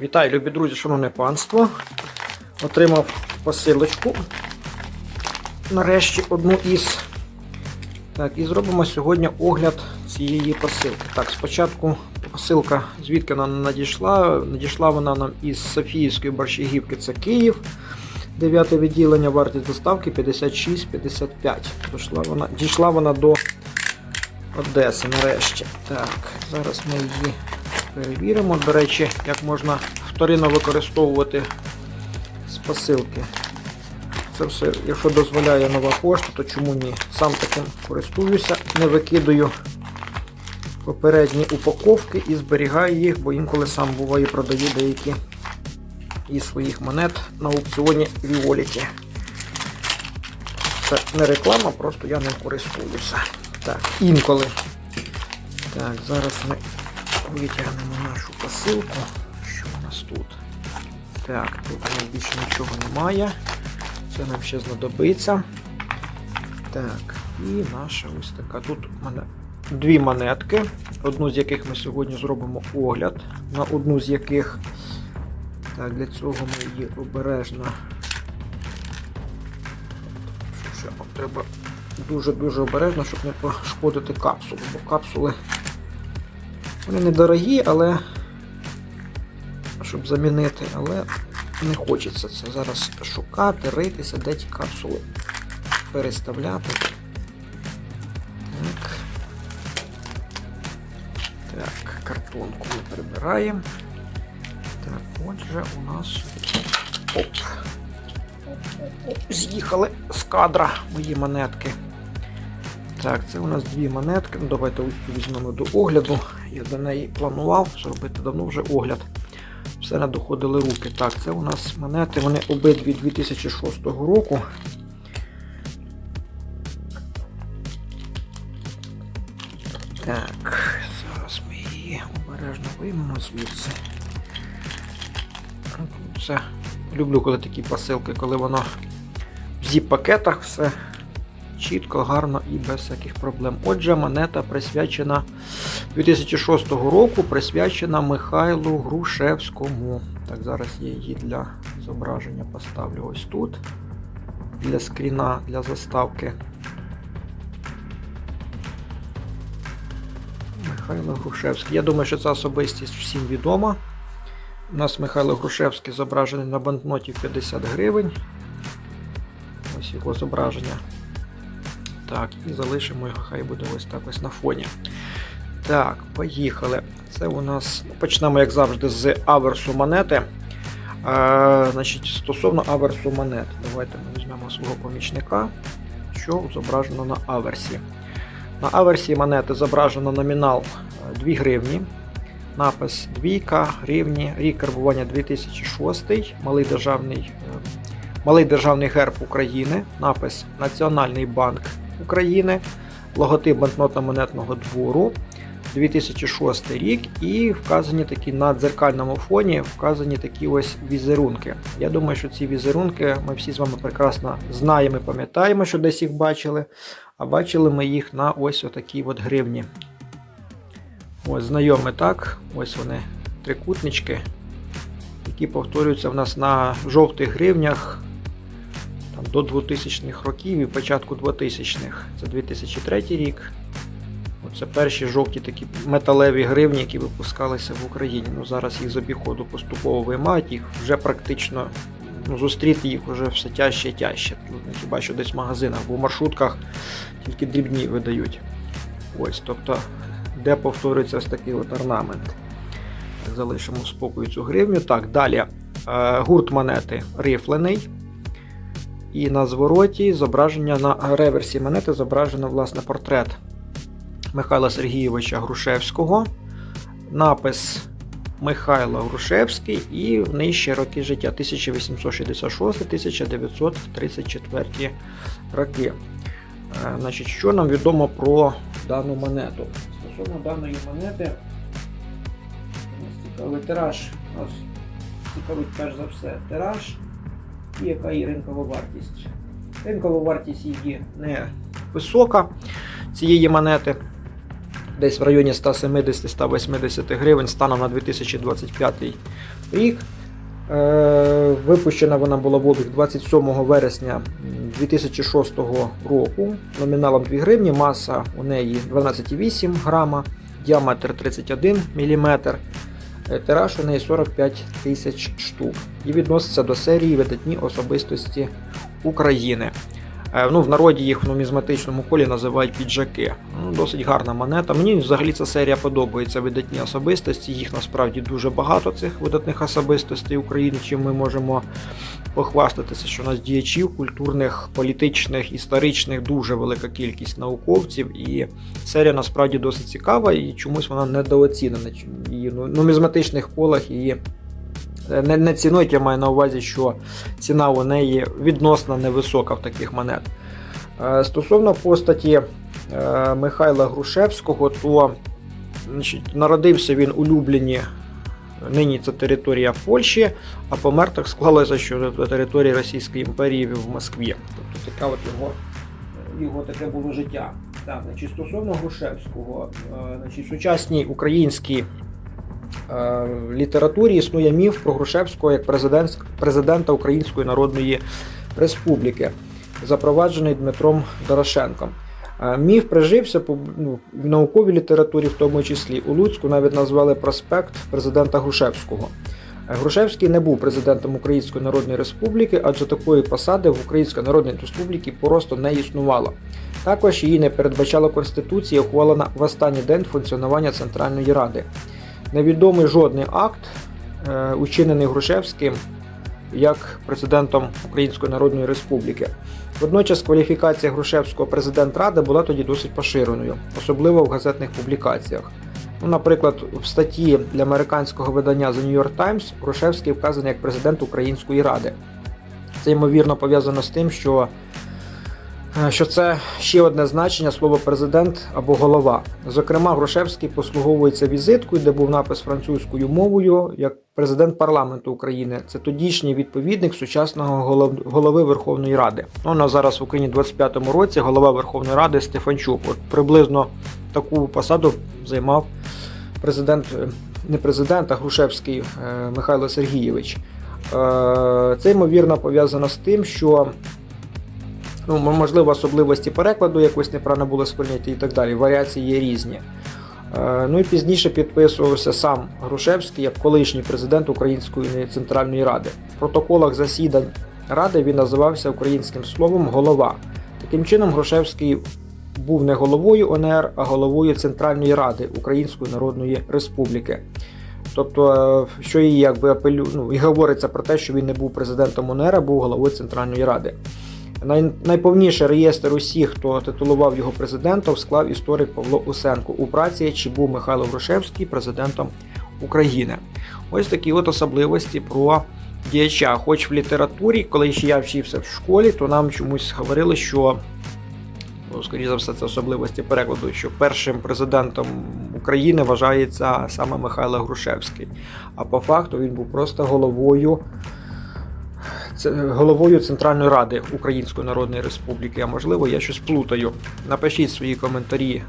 Вітаю, любі друзі, шановне панство. Отримав посилочку. Нарешті одну із. Так, і зробимо сьогодні огляд цієї посилки. Так, спочатку посилка, звідки вона надійшла. Надійшла вона нам із Софіївської борщагівки, це Київ. Дев'яте відділення, вартість доставки 56,55. Дійшла вона, до Одеси нарешті. Так, зараз ми її перевіримо. До речі, як можна вторинно використовувати з посилки. Це все, якщо дозволяє нова пошта, то чому ні? Сам таким користуюся, не викидаю попередні упаковки і зберігаю їх, бо інколи сам буває продаю деякі із своїх монет на аукціоні Віоліті. Це не реклама, просто я ним користуюся. Так, інколи. Так, зараз ми витягнемо нашу посилку. Що у нас тут? Так, тут у нас більше нічого немає. Це нам ще знадобиться. Так, і наша ось така. Тут у мене дві монетки, одну з яких ми сьогодні зробимо огляд, на одну з яких. Так, для цього ми її обережно. Треба дуже-дуже обережно, щоб не пошкодити капсулу, бо капсули вони недорогі, але щоб замінити, але не хочеться це зараз шукати, ритися, де ті капсули переставляти. Так. Так, картонку ми прибираємо. Так, отже, у нас оп. Оп, З'їхали з кадра мої монетки. Так, це у нас дві монетки. Ну, давайте ось візьмемо до огляду. Я до неї планував зробити давно вже огляд. Все не доходили руки. Так, це у нас монети, вони обидві 2006 року. Так, зараз ми її обережно виймемо звідси. Це люблю, коли такі посилки, коли воно в зіп-пакетах все чітко, гарно і без всяких проблем. Отже, монета присвячена 2006 року, присвячена Михайлу Грушевському. Так, зараз я її для зображення поставлю ось тут. Для скріна, для заставки. Михайло Грушевський. Я думаю, що ця особистість всім відома. У нас Михайло Грушевський зображений на банкноті 50 гривень. Ось його зображення. Так, і залишимо його, хай буде ось так ось на фоні. Так, поїхали. Це у нас. ну, Почнемо, як завжди, з аверсу монети. А, значить, Стосовно аверсу монет. Давайте ми візьмемо свого помічника, що зображено на аверсі. На аверсі монети зображено номінал е, 2 гривні. Напис двійка, гривні, рік карбування 2006, малий державний, е, малий державний герб України, напис Національний банк України, логотип банкнотно-монетного двору, 2006 рік, і вказані такі на дзеркальному фоні вказані такі ось візерунки. Я думаю, що ці візерунки ми всі з вами прекрасно знаємо і пам'ятаємо, що десь їх бачили. А бачили ми їх на ось отакій от гривні. Ось знайомі так. Ось вони трикутнички, які повторюються в нас на жовтих гривнях до 2000-х років і початку 2000-х. Це 2003 рік. Це перші жовті такі металеві гривні, які випускалися в Україні. Ну, Зараз їх з обіходу поступово виймають, їх вже практично ну, зустріти їх вже все тяжче і тяжче. Ну, Хіба що десь в магазинах, бо в маршрутках тільки дрібні видають. Ось, тобто, де повторюється ось такий от орнамент. Так, залишимо спокою цю гривню. Так, далі. Е, Гурт монети рифлений. І на звороті зображення на реверсі монети зображено власне портрет Михайла Сергійовича Грушевського. Напис Михайло Грушевський і нижче роки життя 1866-1934 роки. Е, Значить, Що нам відомо про дану монету? Стосовно даної монети, нас цікавий тираж. Нас цікавить перш за все тираж і яка її ринкова вартість. Ринкова вартість її не висока цієї монети. десь в районі 170-180 гривень станом на 2025 рік. Е, Випущена вона була в обіг 27 вересня 2006 року. Номіналом 2 гривні, маса у неї 12,8 грама, діаметр 31 мм, тираж у неї 45 тисяч штук і відноситься до серії видатні особистості України. Е, Ну, в народі їх в нумізматичному колі називають піджаки. Ну, досить гарна монета. Мені взагалі ця серія подобається видатні особистості. Їх насправді дуже багато цих видатних особистостей України, чим ми можемо похвастатися, що у нас діячів культурних, політичних, історичних дуже велика кількість науковців. І серія насправді досить цікава і чомусь вона недооцінена. І в нумізматичних колах її не, не цінують, я маю на увазі, що ціна у неї відносно невисока в таких монет. Е, Стосовно постаті е, Михайла Грушевського, то значить, народився він у Любліні, нині це територія Польщі, а помер так склалося, що на території Російської імперії в Москві. Тобто така от його, його таке було життя. Так, значить, стосовно Грушевського, е, значить, українській е, літературі існує міф про Грушевського як президент, президента Української Народної Республіки, запроваджений Дмитром Дорошенком. Е, Міф прижився ну, в науковій літературі, в тому числі у Луцьку навіть назвали проспект президента Грушевського. Е, Грушевський не був президентом Української Народної Республіки, адже такої посади в Українській Народній Республіці просто не існувало. Також її не передбачала Конституція, ухвалена в останній день функціонування Центральної Ради. Невідомий жодний акт, е, учинений Грушевським як президентом Української Народної Республіки. Водночас кваліфікація Грушевського президент Ради була тоді досить поширеною, особливо в газетних публікаціях. Ну, наприклад, в статті для американського видання The New York Times Грушевський вказаний як президент Української Ради. Це ймовірно пов'язано з тим, що, що це ще одне значення слова президент або голова. Зокрема, Грушевський послуговується візиткою, де був напис французькою мовою як президент парламенту України. Це тодішній відповідник сучасного голов- голови Верховної Ради. Ну, у зараз в Україні 25-му році голова Верховної Ради Стефанчук. От приблизно таку посаду займав президент, е, не президент, а Грушевський е, Михайло Сергійович. Е, Це ймовірно пов'язано з тим, що ну, можливо особливості перекладу якось неправильно було сприйняті і так далі. Варіації є різні. Е, Ну і пізніше підписувався сам Грушевський як колишній президент Української Центральної Ради. В протоколах засідань Ради він називався українським словом голова. Таким чином, Грушевський був не головою ОНР, а головою Центральної Ради Української Народної Республіки. Тобто, е, що і якби апелю, ну, і говориться про те, що він не був президентом ОНР, а був головою Центральної Ради. Най, найповніший реєстр усіх, хто титулував його президентом, склав історик Павло Усенко у праці, чи був Михайло Грушевський президентом України. Ось такі от особливості про діяча. Хоч в літературі, коли ще я вчився в школі, то нам чомусь говорили, що ну, скоріше за все, це особливості перекладу, що першим президентом України вважається саме Михайло Грушевський. А по факту він був просто головою, головою Центральної Ради Української Народної Республіки. А можливо, я щось плутаю. Напишіть свої коментарі,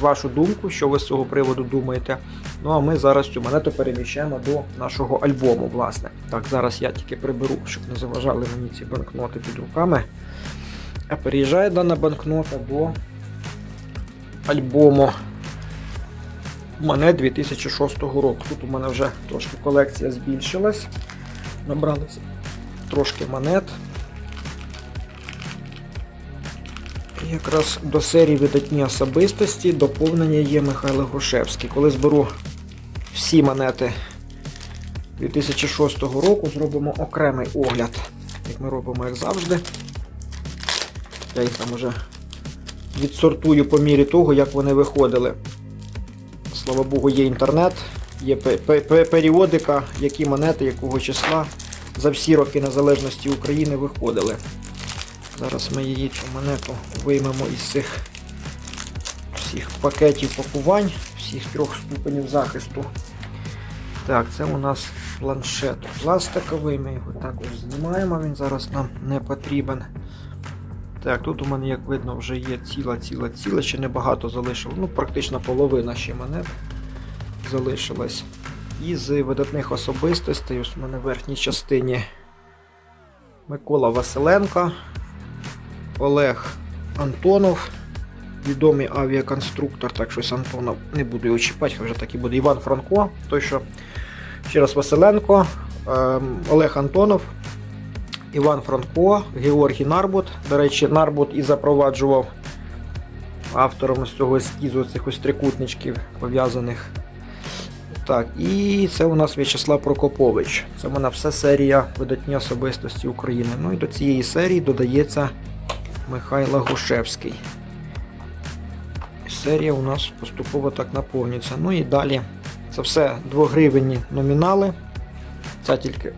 вашу думку, що ви з цього приводу думаєте. Ну а ми зараз цю монету переміщаємо до нашого альбому, власне. Так, зараз я тільки приберу, щоб не заважали мені ці банкноти під руками. А переїжджає дана банкнота до альбому монет 2006 року. Тут у мене вже трошки колекція збільшилась. Набралися трошки монет. І якраз до серії видатні особистості доповнення є Михайло Грушевський. Коли зберу всі монети 2006 року, зробимо окремий огляд, як ми робимо, як завжди. Я їх там уже відсортую по мірі того, як вони виходили. Слава Богу, є інтернет, є пе- пе- пе- періодика, які монети, якого числа за всі роки незалежності України виходили. Зараз ми її цю монету виймемо із цих всіх пакетів пакувань, всіх трьох ступенів захисту. Так, це у нас планшет пластиковий, ми його також знімаємо, він зараз нам не потрібен. Так, тут у мене, як видно, вже є ціла, ціла, ціла, ще небагато залишилось. Ну, практично половина ще монет залишилась. І з видатних особистостей, ось у мене в верхній частині Микола Василенко, Олег Антонов, відомий авіаконструктор, так щось Антонов не буду його чіпати, вже так і буде. Іван Франко, той, що ще раз Василенко, ем, Олег Антонов, Іван Франко, Георгій Нарбут. До речі, Нарбут і запроваджував автором з цього ескізу цих ось трикутничків пов'язаних. Так, і це у нас В'ячеслав Прокопович. Це в мене все серія видатні особистості України. Ну і до цієї серії додається Михайло Грушевський. Серія у нас поступово так наповнюється. Ну і далі це все 2 гривені номінали. Це тільки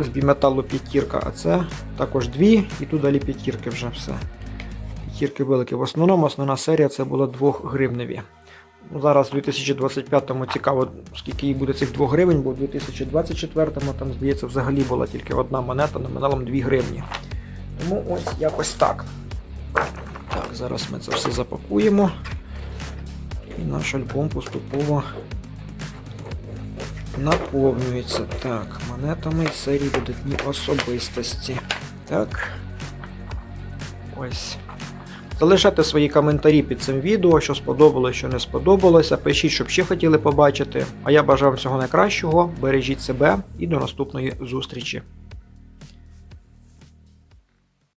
з біметалу п'ятірка, а це також дві, і тут далі п'ятірки вже все. П'ятірки великі. В основному основна серія це була 2 гривневі. Ну, зараз у 2025-му цікаво, скільки їх буде цих 2 гривень, бо у 2024-му там, здається, взагалі була тільки одна монета номіналом 2 гривні. Тому ось якось так. Так, зараз ми це все запакуємо. І наш альбом поступово наповнюється. Так, монетами серії видатні особистості. Так. Ось. Залишайте свої коментарі під цим відео, що сподобалося, що не сподобалося. Пишіть, щоб ще хотіли побачити. А я бажаю вам всього найкращого. Бережіть себе і до наступної зустрічі.